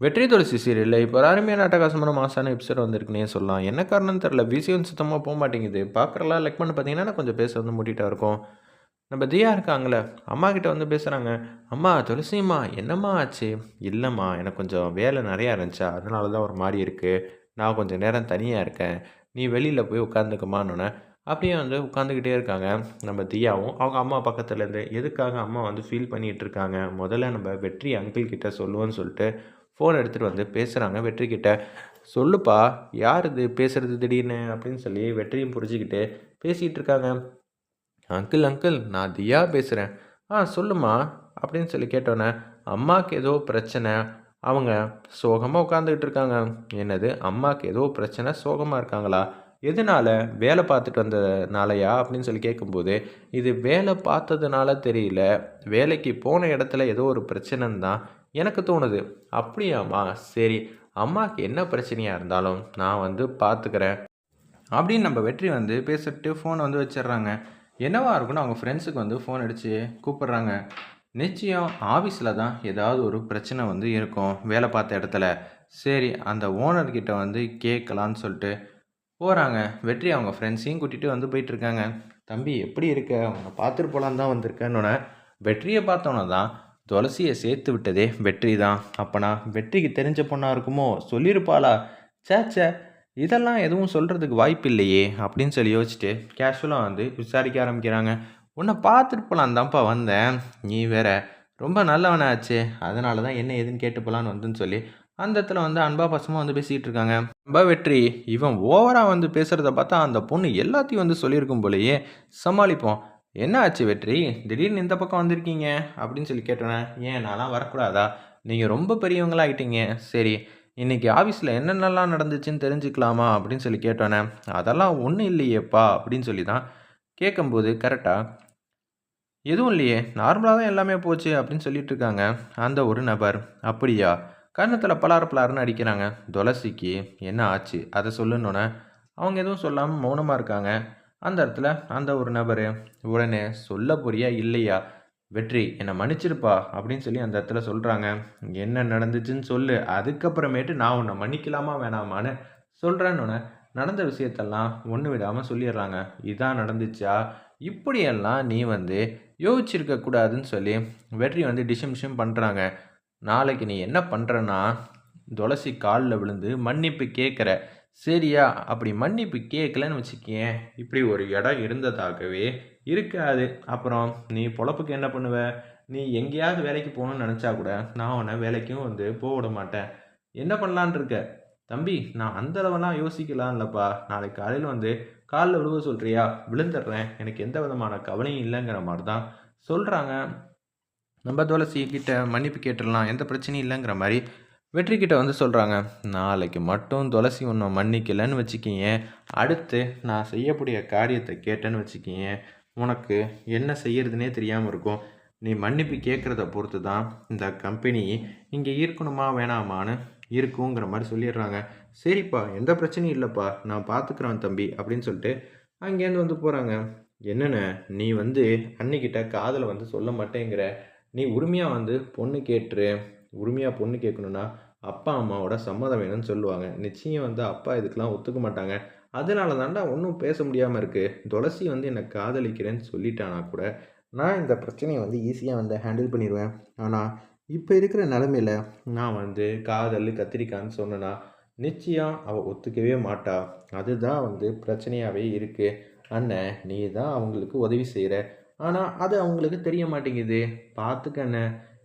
வெற்றி துளசி சீரியலில் இப்போ அருமையான அட்டகாசமான மாசான எபிசோட் வந்திருக்குன்னே சொல்லலாம். என்ன காரணம்னு தெரில விசியம் சுத்தமாக போக மாட்டேங்குது. பார்க்குறலாம் லெக் பண்ணி பார்த்தீங்கன்னா கொஞ்சம் பேச வந்து மூட்டிகிட்டா இருக்கும். நம்ம தியா இருக்காங்களே அம்மா கிட்ட வந்து பேசுகிறாங்க அம்மா துளசிம்மா என்னம்மா ஆச்சு? இல்லைம்மா எனக்கு கொஞ்சம் வேலை நிறையா இருந்துச்சா. அதனால தான் ஒரு மாதிரி இருக்குது நான் கொஞ்சம் நேரம் தனியாக இருக்கேன். நீ வெளியில் போய் உட்காந்துக்கமான்னு அப்படியே வந்து உட்காந்துக்கிட்டே இருக்காங்க. நம்ம தியாவும் அவங்க அம்மா பக்கத்துலேருந்து எதுக்காக அம்மா வந்து ஃபீல் பண்ணிகிட்டு இருக்காங்க? முதல்ல நம்ம வெற்றி அங்கிள் கிட்ட சொல்லுவோன்னு சொல்லிட்டு ஃபோன் எடுத்துகிட்டு வந்து பேசுகிறாங்க வெற்றிக்கிட்ட சொல்லுப்பா யார் இது? பேசுகிறது திடீர்னு? அப்படின்னு சொல்லி வெற்றியும் புரிஞ்சுக்கிட்டு பேசிகிட்டு இருக்காங்க. அங்கிள் அங்கிள் நான் தியா பேசுகிறேன் ஆ சொல்லுமா அப்படின்னு சொல்லி கேட்டோன்னே அம்மாவுக்கு ஏதோ பிரச்சனை. அவங்க சோகமாக உட்காந்துக்கிட்டு இருக்காங்க. என்னது? அம்மாவுக்கு ஏதோ பிரச்சனை? சோகமாக இருக்காங்களா? எதனால வேலை பார்த்துட்டு வந்ததுனாலயா? அப்படின்னு சொல்லி கேட்கும்போது இது வேலை பார்த்ததுனால தெரியல. வேலைக்கு போன இடத்துல ஏதோ ஒரு பிரச்சனைன்னு தான் எனக்கு தோணுது. அப்படியாம்மா. சரி அம்மாவுக்கு என்ன பிரச்சனையாக இருந்தாலும் நான் வந்து பார்த்துக்கிறேன் அப்படின்னு நம்ம வெற்றி வந்து பேசிட்டு ஃபோனை வந்து வச்சிடுறாங்க. என்னவா இருக்குன்னு அவங்க ஃப்ரெண்ட்ஸுக்கு வந்து ஃபோன் அடித்து கூப்பிட்றாங்க. நிச்சயம் ஆஃபீஸில் தான் ஏதாவது ஒரு பிரச்சனை வந்து இருக்கும் வேலை பார்த்த இடத்துல. சரி அந்த ஓனர்கிட்ட வந்து கேட்கலான்னு சொல்லிட்டு போகிறாங்க வெற்றி அவங்க ஃப்ரெண்ட்ஸையும் கூட்டிகிட்டு வந்து போயிட்டுருக்காங்க தம்பி எப்படி இருக்க? அவனை பார்த்துட்டு போகலான்னு தான் வந்திருக்கேன்னு வெற்றியை பார்த்தோன்னே தான் துளசியை சேர்த்து விட்டதே வெற்றி தான். அப்பனா வெற்றிக்கு தெரிஞ்ச பொண்ணாக இருக்குமோ? சொல்லியிருப்பாளா? சேச்சே இதெல்லாம் எதுவும் சொல்கிறதுக்கு வாய்ப்பு இல்லையே அப்படின்னு சொல்லி யோசிச்சுட்டு கேஷுவலாக வந்து விசாரிக்க ஆரம்பிக்கிறாங்க. உன்னை பார்த்துட்டு போகலான் தான்ப்பா வந்தேன். நீ வேற ரொம்ப நல்லவனாச்சு. அதனால தான் என்ன ஏதுன்னு கேட்டு போகலான்னு வந்துன்னு சொல்லி அந்த இடத்துல வந்து அன்பா பசமாக வந்து பேசிக்கிட்டு இருக்காங்க. அன்பா வெற்றி இவன் ஓவராக வந்து பேசுகிறத பார்த்தா அந்த பொண்ணு எல்லாத்தையும் வந்து சொல்லியிருக்கும் போலயே சமாளிப்போம். என்ன ஆச்சு வெற்றி? திடீர்னு இந்த பக்கம் வந்திருக்கீங்க அப்படின்னு சொல்லி கேட்டோன்னே ஏன் நான்லாம் வரக்கூடாதா? நீங்கள் ரொம்ப பெரியவங்களாகிட்டீங்க சரி இன்றைக்கி ஆஃபீஸில் என்னென்னலாம் நடந்துச்சுன்னு தெரிஞ்சுக்கலாமா? அப்படின்னு சொல்லி கேட்டோன்னே அதெல்லாம் ஒன்றும் இல்லையேப்பா அப்படின்னு சொல்லி தான் கேட்கும்போது கரெக்டாக எதுவும் இல்லையே நார்மலாக தான் எல்லாமே போச்சு அப்படின்னு சொல்லிட்டு இருக்காங்க அந்த ஒரு நபர். அப்படியா? கன்னத்தில் பலார பலாருன்னு அடிக்கிறாங்க. துளசிக்கு என்ன ஆச்சு? அதை சொல்லணுன்னே அவங்க எதுவும் சொல்லாமல் மௌனமாக இருக்காங்க. அந்த இடத்துல அந்த ஒரு நபர் உடனே சொல்ல போறியா இல்லையா? வெற்றி என்னை மன்னிச்சிருப்பா அப்படின்னு சொல்லி அந்த இடத்துல சொல்கிறாங்க என்ன நடந்துச்சுன்னு சொல்லு. அதுக்கப்புறமேட்டு நான் உன்னை மன்னிக்கலாமா வேணாமான்னு சொல்கிறேன்னு நடந்த விஷயத்தெல்லாம் ஒன்று விடாமல் சொல்லிடுறாங்க. இதான் நடந்துச்சா? இப்படியெல்லாம் நீ வந்து யோசிச்சிருக்க கூடாதுன்னு சொல்லி வெற்றி வந்து டிஷம்ஷம் பண்ணுறாங்க நாளைக்கு நீ என்ன பண்ணுறன்னா துளசி காலில் விழுந்து மன்னிப்பு கேட்குற சரியா? அப்படி மன்னிப்பு கேட்கலன்னு வச்சுக்கேன். இப்படி ஒரு இடம் இருந்ததாகவே இருக்காது. அப்புறம் நீ பொழப்புக்கு என்ன பண்ணுவ? நீ எங்கேயாவது வேலைக்கு போகணும்னு நினச்சா கூட நான் உன்னை வேலைக்கும் வந்து போக விட மாட்டேன். என்ன பண்ணலான் இருக்க? தம்பி நான் அந்த அளவெல்லாம் யோசிக்கலாம் இல்லைப்பா. நாளைக்கு காலையில் வந்து காலில் விழுவ சொல்கிறியா விழுந்துடுறேன். எனக்கு எந்த விதமான கவலையும் இல்லைங்கிற மாதிரி தான் சொல்கிறாங்க நம்ம துளசி கிட்ட மன்னிப்பு கேட்டுடலாம். எந்த பிரச்சனையும் இல்லைங்கிற மாதிரி வெற்றிக்கிட்ட வந்து சொல்கிறாங்க நாளைக்கு மட்டும் துளசி ஒன்றை மன்னிக்கலைன்னு வச்சுக்கிங்க அடுத்து நான் செய்யக்கூடிய காரியத்தை கேட்டேன்னு வச்சுக்கிங்க உனக்கு என்ன செய்யறதுனே தெரியாமல் இருக்கும். நீ மன்னிப்பு கேட்குறத பொறுத்து தான் இந்த கம்பெனி இங்கே இருக்கணுமா வேணாமான்னு இருக்குங்கிற மாதிரி சொல்லிடுறாங்க. சரிப்பா எந்த பிரச்சனையும் இல்லைப்பா நான் பார்த்துக்குறேன் தம்பி அப்படின்னு சொல்லிட்டு அங்கேருந்து வந்து போகிறாங்க என்னென்ன நீ வந்து அன்னிக்கிட்ட காதலை வந்து சொல்ல மாட்டேங்கிற. நீ உரிமையாக வந்து பொண்ணு கேட்டுரு உரிமையாக பொண்ணு கேட்கணுன்னா அப்பா அம்மாவோட சம்மதம் வேணும்னு சொல்லுவாங்க. நிச்சயம் வந்து அப்பா இதுக்கெலாம் ஒத்துக்க மாட்டாங்க. அதனால தாண்டா ஒன்றும் பேச முடியாமல் இருக்குது துளசி வந்து என்னை காதலிக்கிறேன்னு சொல்லிட்டானா கூட நான் இந்த பிரச்சனையை வந்து ஈஸியாக வந்து ஹேண்டில் பண்ணிடுவேன். ஆனால் இப்போ இருக்கிற நிலமையில நான் வந்து காதல் கத்திரிக்கான்னு சொன்னேன்னா நிச்சயம் அவள் ஒத்துக்கவே மாட்டா. அதுதான் வந்து பிரச்சனையாகவே இருக்குது அண்ணன் நீ தான் அவங்களுக்கு உதவி செய்கிற ஆனால் அது அவங்களுக்கு தெரிய மாட்டேங்குது. பார்த்துக்க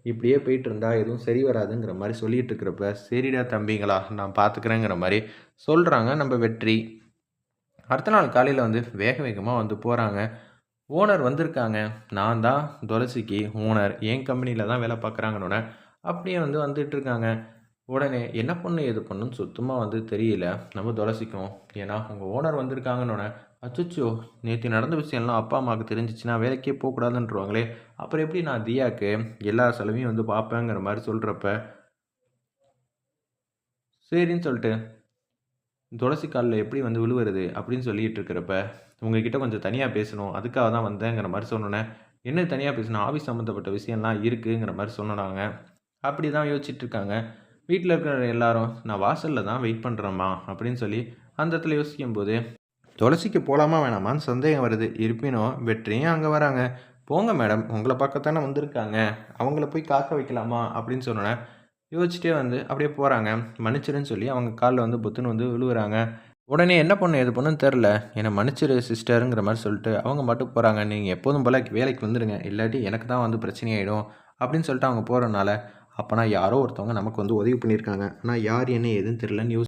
இப்படியே போயிட்டு இருந்தா எதுவும் சரி வராதுங்கிற மாதிரி சொல்லிகிட்டு இருக்கிறப்ப சரிடா தம்பிங்களா நான் பார்த்துக்கிறேங்கிற மாதிரி சொல்கிறாங்க நம்ம வெற்றி. அடுத்த நாள் காலையில் வந்து வேக வேகமாக வந்து போகிறாங்க ஓனர் வந்திருக்காங்க. நான் தான் துளசிக்கு ஓனர். என் கம்பெனியில் தான் வேலை பார்க்குறாங்கன்னு அப்படியே வந்து வந்துட்டு இருக்காங்க உடனே என்ன பண்ணு எது பண்ணுன்னு சுத்தமாக வந்து தெரியல. நம்ம துளசிக்கும் ஏன்னா உங்கள் ஓனர் வந்திருக்காங்கன்னொன்னே அச்சோ நேற்று நடந்த விஷயம்லாம் அப்பா அம்மாவுக்கு தெரிஞ்சிச்சுன்னா வேலைக்கே போகக்கூடாதுன்றவாங்களே. அப்புறம் எப்படி நான் தியாக்கு? எல்லா செலவையும் வந்து பார்ப்பேங்கிற மாதிரி சொல்கிறப்ப சரின்னு சொல்லிட்டு துளசி காலில் எப்படி வந்து விழுவுறது? அப்படின்னு சொல்லிட்டு இருக்கிறப்ப உங்ககிட்ட கொஞ்சம் தனியாக பேசணும். அதுக்காக தான் வந்தேங்கிற மாதிரி சொன்னோன்னே என்ன தனியாக பேசணும் ஆஃபீஸ் சம்மந்தப்பட்ட விஷயம்லாம் இருக்குங்கிற மாதிரி சொன்னாங்க. அப்படி தான் யோசிச்சுட்டு இருக்காங்க. வீட்டில் இருக்கிற எல்லாரும் நான் வாசலில் தான் வெயிட் பண்ணுறேம்மா அப்படின்னு சொல்லி அந்த இடத்துல யோசிக்கும்போது துளசிக்கு போகலாமா வேணாமான்னு சந்தேகம் வருது. இருப்பினும் வெற்றியும் அங்கே வராங்க. போங்க மேடம் உங்களை பக்கத்தானே வந்திருக்காங்க. அவங்கள போய் காக்க வைக்கலாமா? அப்படின்னு சொன்னோன்னே யோசிச்சுட்டே வந்து அப்படியே போகிறாங்க மன்னிச்சிருன்னு சொல்லி அவங்க காலில் வந்து புத்துன்னு வந்து விழுவுறாங்க. உடனே என்ன பண்ணு எது பண்ணுன்னு தெரில என்னை மன்னிச்சிரு சிஸ்டருங்கிற மாதிரி சொல்லிட்டு அவங்க மட்டும் போகிறாங்க நீங்கள் எப்போதும் போல் வேலைக்கு வந்துடுங்க இல்லாட்டி எனக்கு தான் வந்து பிரச்சனையாயிடும் அப்படின்னு சொல்லிட்டு அவங்க போகிறனால அப்போனா யாரோ ஒருத்தவங்க நமக்கு வந்து உதவி பண்ணியிருக்காங்க. ஆனால் யார் என்ன எதுன்னு தெரிலன்னு யோசி